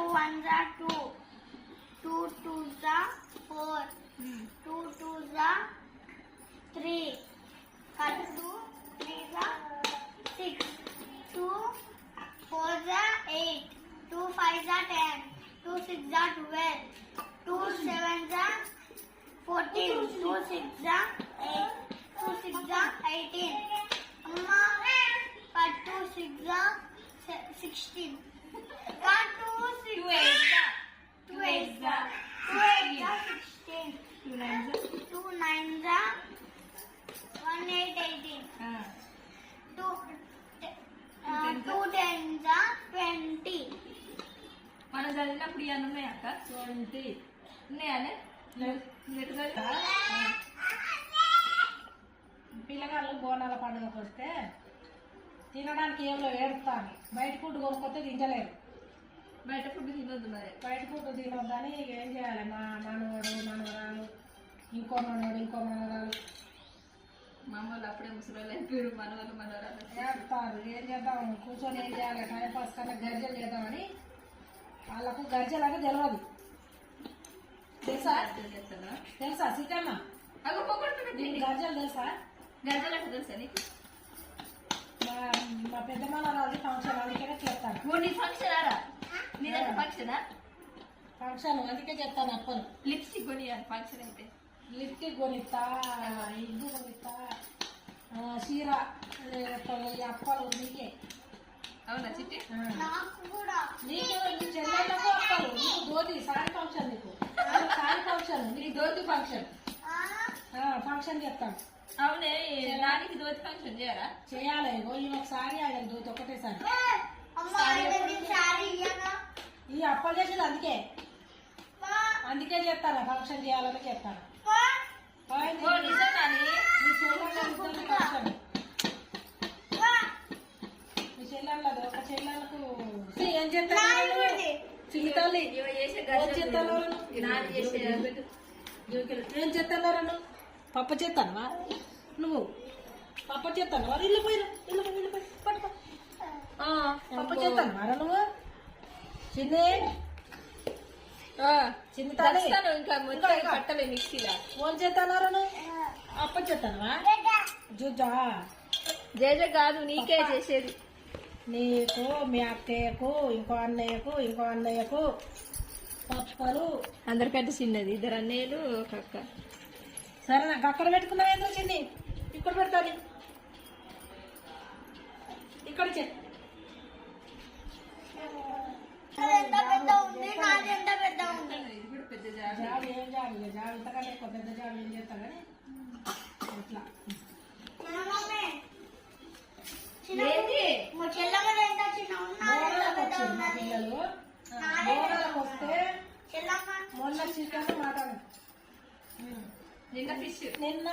One za two, two two za four, two two za three, two three za six, two four za eight, two five za ten, two six za twelve, two seven za fourteen, two six za eight, two six za eighteen. Amma, two six za sixteen. మనం చదివినప్పుడు ఇవన్నీ ఉన్నాయి అక్క? Twenty ఉన్నాయా పిల్లగాళ్ళు బోనాల పండుగకు వస్తే తినడానికి ఏమో ఏడుతాను బయట ఫుడ్ కొనుక్కొస్తే తినలేరు బయట ఫుడ్ తినొద్దు మరి. బయట ఫుడ్ తినొద్దని ఏం చేయాలి? మా మనవడు మనవరాలు ఇంకో మనవడు ఇంకో మనవరాలు. మా వాళ్ళు అప్పుడే ముసలి అయిపోయారు మన వాళ్ళు మనవరాలు ఏడుస్తారు. ఏం చేద్దాం? కూర్చొని ఏం చేయాలి? టైం పాస్ కన్నా గర్జలు చేద్దామని వాళ్ళకు గర్జలు అంటే తెలియదు తెలుసా? తెలుసా? సీతమ్మ? అగో గర్జలు తెలుసా? గంటలు అంటే తెలుసా నీకు? మా మా పెద్ద మనవరాలు ఫంక్షన్ అందుకనే చేస్తాను ఓ నీ ఫంక్షన్ ఆరా నీ దగ్గర ఫంక్షనా ఫంక్షన్ అందుకే చెప్తాను అప్పలు లిప్స్టిక్ కొనియాలి ఫంక్షన్ అయితే. లిప్టిక్ కొనిస్తా ఇల్లు కొనిస్తా. చీర అప్పలు నీకే. అవునా చిట్టి. నాకు కూడా. నీకు నీ చెల్లెళ్ళకు అప్పలు నీకు ధోతి సారీ ఫంక్షన్ నీకు. సారీ ఫంక్షన్ నీకు ధోతి ఫంక్షన్ ఆ, ఫంక్షన్ చెప్తాను. అవునే దానికి దోతి ఫంక్షన్ చేయరా? చేయాలి ఇగో ఈ ఒకసారి ఆయన ధోతి ఒకటేసారి. ఈ అప్పలు చేసేది అందుకే. అందుకే చెప్తాను ఫంక్షన్ చేయాలని చెప్తాను మీ చెల్లెళ్ళ ఫంక్షన్ పా. మీ చెల్లెళ్ళది ఒక చెల్లెళ్ళకు. ఏం చెప్తాను చేసే ఏం నువ్వు పప్పు చేస్తాను నువ్వు? పప్పు చేస్తాను వారు ఇల్లు పోయిన ఇల్లు పోయి ఇల్లు పోయి. పట్టుకో. ఆ, పప్పు చేస్తాను వారా నువ్వు? చిన్ని. చిన్ని తల్లి. దంచుతాను ఇంకా మొత్తం పట్టలే మిక్సీలో. ఫోన్ చేస్తాను అప్ప చేస్తాను జుజా. జేజ. కాదు నీకే చేసేది. నీకు మీ అక్కయ్యకు ఇంకో అన్నయ్యకు ఇంకో అన్నయ్యకు పప్పలు అందరికంటే చిన్నది ఇద్దరు అన్నయ్యలు ఒక అక్క. సరే నాకు అక్కడ పెట్టుకున్నావు ఏంటో చిన్ని? ఇక్కడ పెడతాను. ఇక్కడ చే. పెద్ద జాబ్ ఏం జాబ్ ఇక? జాబ్ ఇంతకంటే ఎక్కువ పెద్ద జాబ్ ఏం చేస్తాం కానీ? పిల్లలు. వస్తే మొన్న చికెన్ మటన్. నిన్న ఫిష్. నిన్న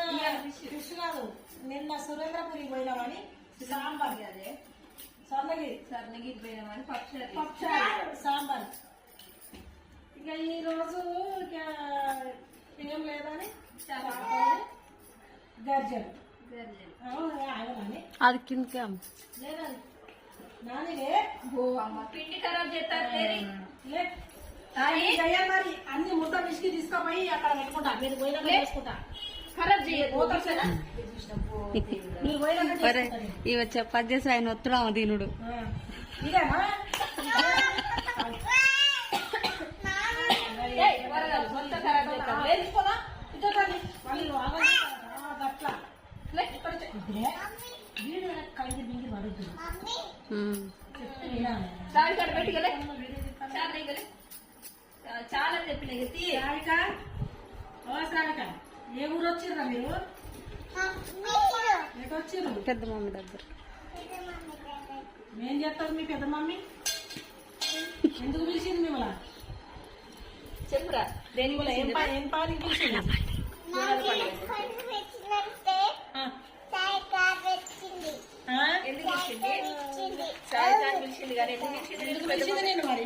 ఫిష్. కాదు. నిన్న సురేంద్రపురి పోయినామని సాంబార్ అదే. స్వర్ణగిరి. పోయినామని పప్పుచారు సాంబార్. ఇక ఈ రోజు ఇక ఏం లేదని ఆగమని అది కిందకి లేదని నానిలే ఓ అమ్మ పిండి ఖరాబ్ చేస్తారు మరి అన్ని ముద్ద మిష్కి తీసుకుపోయి అక్కడ పెట్టుకుంటా. మీరు పోయినాక లే. ఇవ చపాతి చేసి ఆయన వస్తున్నాము దీనుడు. చాలా చెప్పిన ఏ ఊరు వచ్చిర్రా మీరు? ఎటు వచ్చిర్రు? పెద్ద మమ్మీ దగ్గర. ఏం చేస్తారు మీ పెద్ద మమ్మీ? ఎందుకు పిలిచింది మిమ్మల్ని? చెప్పురా దేని మిమ్మల్ని ఏం పని ఏం పని పిలిచింది ఆ, ఆ? ఎందుకు పిలిచింది? సాయి సాయి పిలిచింది కానీ ఎందుకు పిలిచింది? ఎందుకు పిలిచింది నేను మరి?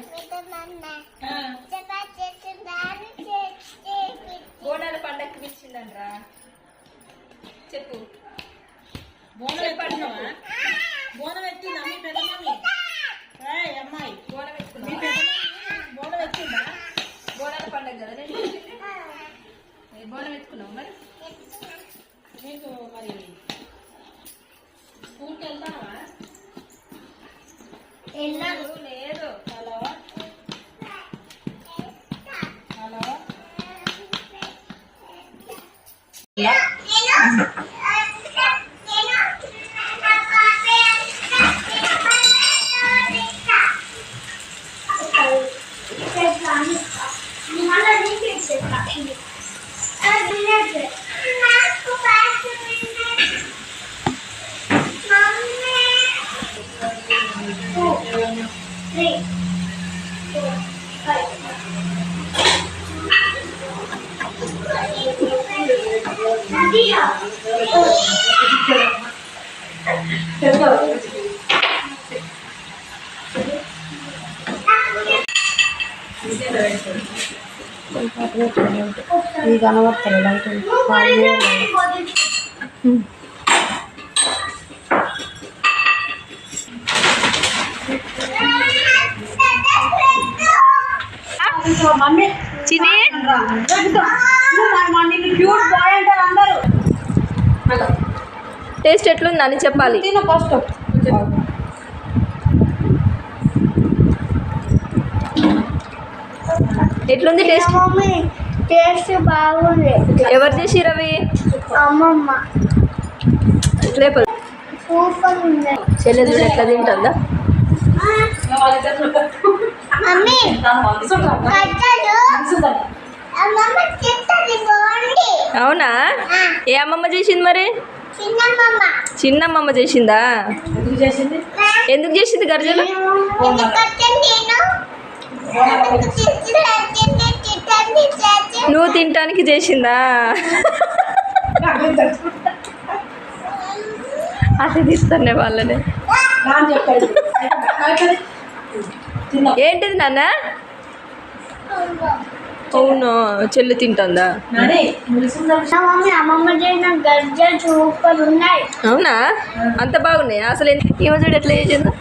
బోనాల పండగ పిలిచిందనరా చెప్పు. బోనం ఎత్తుకున్నావా? బోనం ఎత్తుందా? మీ పెద్దమమ్మి అమ్మాయి. బోనం ఎత్తుకున్నా బోనం ఎత్తుందా? బోనాల పండగ కదా నేను బోనం ఎత్తుకున్నావు మరి? నీకు మరి స్కూల్కి వెళ్తావా? వెళ్ళాను ಈಗ ಅನವತ್ತಲ್ಲ ಹ್ಞೂ చిని టేస్ట్ ఎట్లుంది అని చెప్పాలి. తిన ఫస్ట్. ఎట్లుంది టేస్ట్? టేస్ట్ బాగుంది. ఎవరు చేసి రవి అమ్మమ్మ. లేపదు సూపర్ ఉంది. చెల్లె చూడు ఎట్లా తింటుందా? మమ్మీ అవునా? ఏ అమ్మమ్మ చేసింది మరి? చిన్నమ్మమ్మ చేసిందా? ఎందుకు చేసింది? ఎందుకు చేసింది గర్జలు ఇది కట్టండి నేను నువ్వు తినటానికి చేసిందా? అది తీస్తానే వాళ్ళని. ఏంటిది నాన్న? అవును? చెల్లి తింటుందా? మమ్మీ అవునా? అంత బాగున్నాయి? అసలు ఎందుకు ఈమె చూడు ఎట్లా చేసిందా